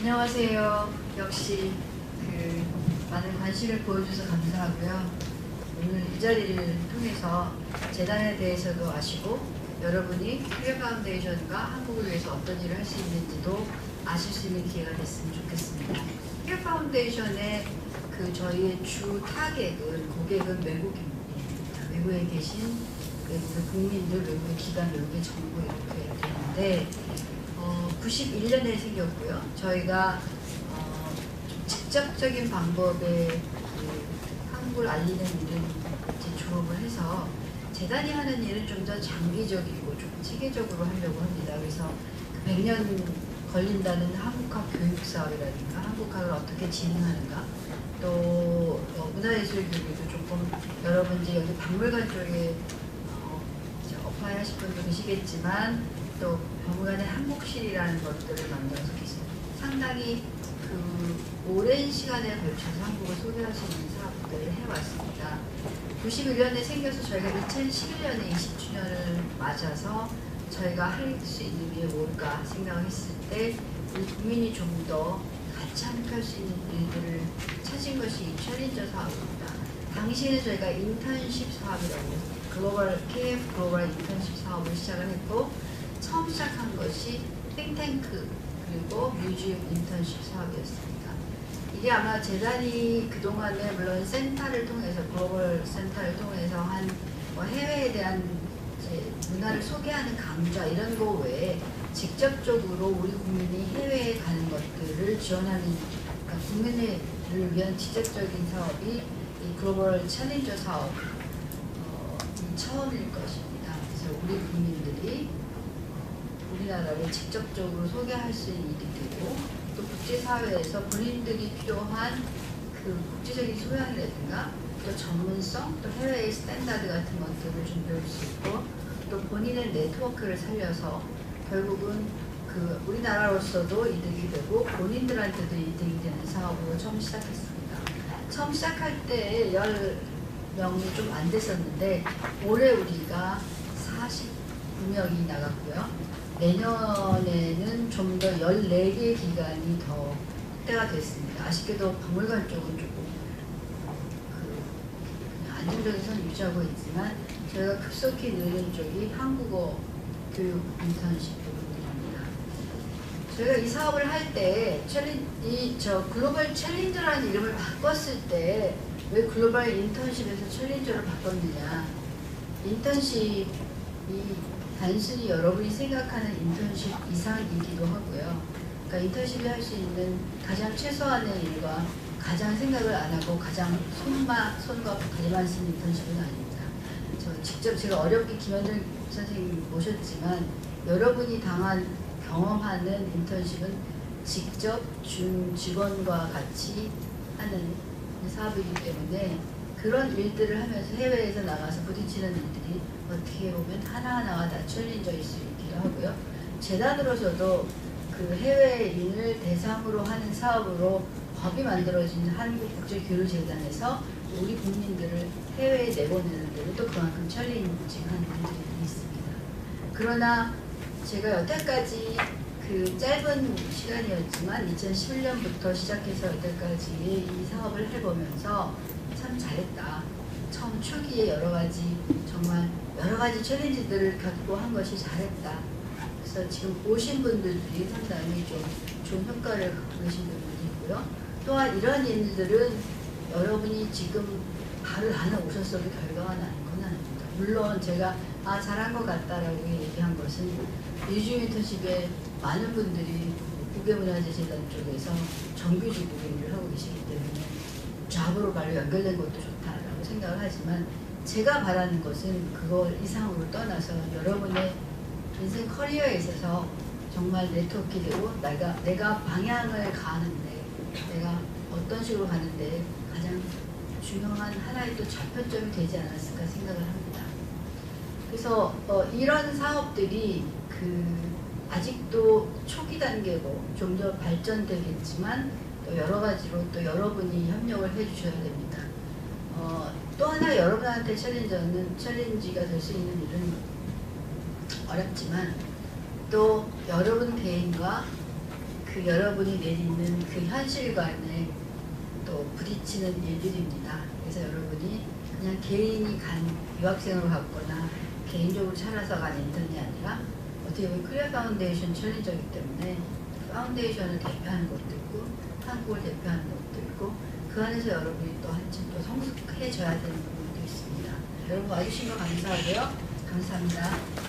안녕하세요. 역시 그 많은 관심을 보여주셔서 감사하고요. 오늘 이 자리를 통해서 재단에 대해서도 아시고 여러분이 크리어 파운데이션과 한국을 위해서 어떤 일을 할 수 있는지도 아실 수 있는 기회가 됐으면 좋겠습니다. 크리어 파운데이션의 그 저희의 주 타겟은 고객은 외국인입니다. 외국에 계신 외국의 국민들, 외국의 기관, 외국의 정부 이렇게 되는데 어, 91년에 생겼고요. 저희가 어, 좀 직접적인 방법의 그 한국을 알리는 일은 이제 졸업을 해서 재단이 하는 일은 좀 더 장기적이고 좀 체계적으로 하려고 합니다. 그래서 그 100년 걸린다는 한국학 교육 사업이라든가 한국학을 어떻게 진행하는가 또 어, 문화예술 교육도 조금 여러분 이제 여기 박물관 쪽에 어, 하실 분도 계시겠지만 또 박물관의 한국실이라는 것들을 만들어서 계신 상당히 그 오랜 시간에 걸쳐서 한국을 있는 사업들을 해왔습니다. 91년에 생겨서 저희가 2011년에 20주년을 맞아서 저희가 할 수 있는 게 뭘까 생각을 했을 때 우리 국민이 좀 더 같이 함께 할 수 있는 일들을 찾은 것이 이 챌린저 사업입니다. 당시에는 저희가 인턴십 사업이라고 글로벌 KF 글로벌 인턴십 사업을 시작을 했고 처음 시작한 것이 띵탱크 그리고 뮤지엄 인턴십 사업이었습니다. 이게 아마 재단이 그동안에 물론 센터를 통해서 글로벌 센터를 통해서 한 뭐 해외에 대한 문화를 소개하는 강좌 이런 거 외에 직접적으로 우리 국민이 해외에 가는 것들을 지원하는 그러니까 국민을 위한 직접적인 사업이 이 글로벌 챌린저 사업 어, 이 처음일 것입니다. 그래서 우리 국민들이 우리나라를 직접적으로 소개할 수 있는 일이 되고 또 국제사회에서 본인들이 필요한 그 국제적인 소양이라든가 또 전문성 또 해외의 스탠다드 같은 것들을 좀 배울 수 있고 또 본인의 네트워크를 살려서 결국은 그 우리나라로서도 이득이 되고 본인들한테도 이득이 되는 사업으로 처음 시작했습니다. 처음 시작할 때 10명이 좀 안 됐었는데 올해 우리가 49명이 나갔고요. 내년에는 좀 더 14개 기관이 더 확대가 됐습니다. 아쉽게도 박물관 쪽은 조금 그 안정적인 선 유지하고 있지만 저희가 급속히 느는 쪽이 한국어 교육 인턴십 부분입니다. 저희가 이 사업을 할 때 이저 글로벌 챌린저라는 이름을 바꿨을 때 왜 글로벌 인턴십에서 챌린저를 바꿨느냐? 인턴십이 단순히 여러분이 생각하는 인턴십 이상이기도 하고요. 그러니까 인턴십이 할 수 있는 가장 최소한의 일과 가장 생각을 안 하고 가장 손마 손과 발만 쓰는 인턴십은 아닙니다. 저 직접 제가 어렵게 김현정 선생님 모셨지만 여러분이 당한 경험하는 인턴십은 직접 준 직원과 같이 하는 사업이기 때문에 그런 일들을 하면서 해외에서 나가서 부딪히는 일들이 어떻게 보면 하나하나가 다 챌린저일 수 있기도 하고요. 재단으로서도 그 해외 인을 대상으로 하는 사업으로 법이 만들어진 한국국제교류재단에서 우리 국민들을 해외에 내보내는 데는 또 그만큼 챌린징한 일들이 있습니다. 그러나 제가 여태까지 그 짧은 시간이었지만 2011년부터 시작해서 여태까지 이 사업을 해보면서 참 잘했다. 처음 초기에 여러 가지 정말 여러 가지 챌린지들을 겪고 한 것이 잘했다. 그래서 지금 오신 분들이 상당히 좀 좋은 평가를 갖고 계신 분들이 있고요. 또한 이런 일들은 여러분이 지금 바로 안에 오셨어도 결과가 나는 건 아닙니다. 물론 제가 아 잘한 것 같다라고 얘기한 것은 인턴십에 많은 분들이 국외문화재재단 쪽에서 정규직으로 일을 하고 계시기 때문에 잡으로 바로 연결된 것도 좋다라고 생각을 하지만 제가 바라는 것은 그걸 이상으로 떠나서 여러분의 인생 커리어에 있어서 정말 네트워크 되고 내가 내가 방향을 가는데 내가 어떤 식으로 가는데 가장 중요한 하나의 또 좌표점이 되지 않았을까 생각을 합니다. 그래서 어, 이런 사업들이 그 아직도 초기 단계고 좀 더 발전되겠지만 또 여러 가지로 또 여러분이 협력을 해주셔야 됩니다. 어, 또 하나 여러분한테 챌린저는 챌린지가 될 수 있는 일은 어렵지만 또 여러분 개인과 그 여러분이 내리는 그 현실과는 또 부딪히는 일들입니다. 그래서 여러분이 그냥 개인이 간 유학생으로 갔거나 개인적으로 찾아서 간 인턴이 아니라 어떻게 보면 코리아 파운데이션 챌린저이기 때문에 파운데이션을 대표하는 것도 있고 한국을 대표하는 것도 있고 그 안에서 여러분이 또 한층 또 성숙해져야 되는 부분도 있습니다. 여러분 와주신 거 감사하고요. 감사합니다.